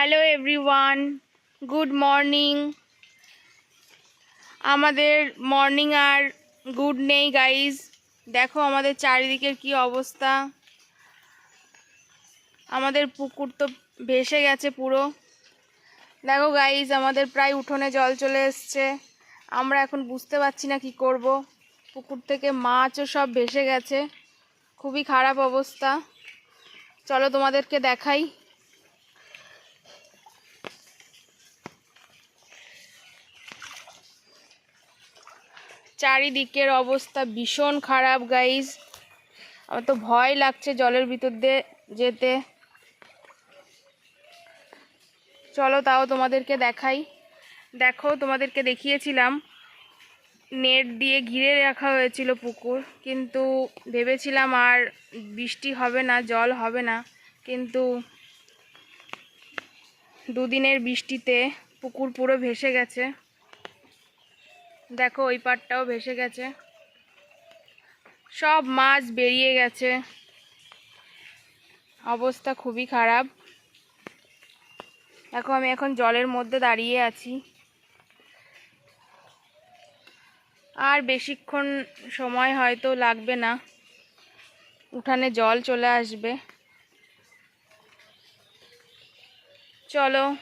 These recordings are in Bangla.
হ্যালো এভরিওয়ান গুড মর্নিং আমাদের মর্নিং আর গুড নেই গাইজ দেখো আমাদের চারিদিকের কি অবস্থা। আমাদের পুকুর তো ভেসে গেছে পুরো। দেখো গাইজ আমাদের প্রায় উঠোনে জল চলে এসছে। আমরা এখন বুঝতে পারছি না কি করব। পুকুর থেকে মাছও সব ভেসে গেছে। খুবই খারাপ অবস্থা। চলো তোমাদেরকে দেখাই। চারিদিকের অবস্থা ভীষণ খারাপ গাইজ আমার তো ভয় লাগছে জলের ভিতর দিয়ে যেতে। চলো তাও তোমাদেরকে দেখাই। দেখো, তোমাদেরকে দেখিয়েছিলাম। নেট দিয়ে ঘিরে রাখা হয়েছিল পুকুর, কিন্তু ভেবেছিলাম আর বৃষ্টি হবে না, জল হবে না। কিন্তু দুদিনের বৃষ্টিতে পুকুর পুরো ভেসে গেছে। দেখো, ওই পাটটাও ভেসে গেছে। সব মাছ বেরিয়ে গেছে। অবস্থা খুবই খারাপ। দেখো, আমি এখন জলের মধ্যে দাঁড়িয়ে আছি। আর বেশিক্ষণ সময় হয়তো লাগবে না। উঠানে জল চলে আসবে। চলো,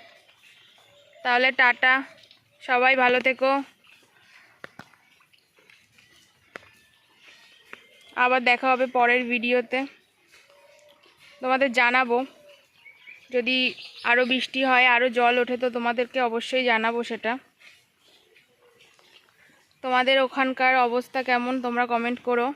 তাহলে টাটা। সবাই ভালো থেকো। আবার দেখা হবে পরের ভিডিওতে। তোমাদের জানাব। যদি আরও বৃষ্টি হয় আরও জল ওঠে, তো তোমাদেরকে অবশ্যই জানাব সেটা। তোমাদের ওখানকার অবস্থা কেমন? তোমরা কমেন্ট করো।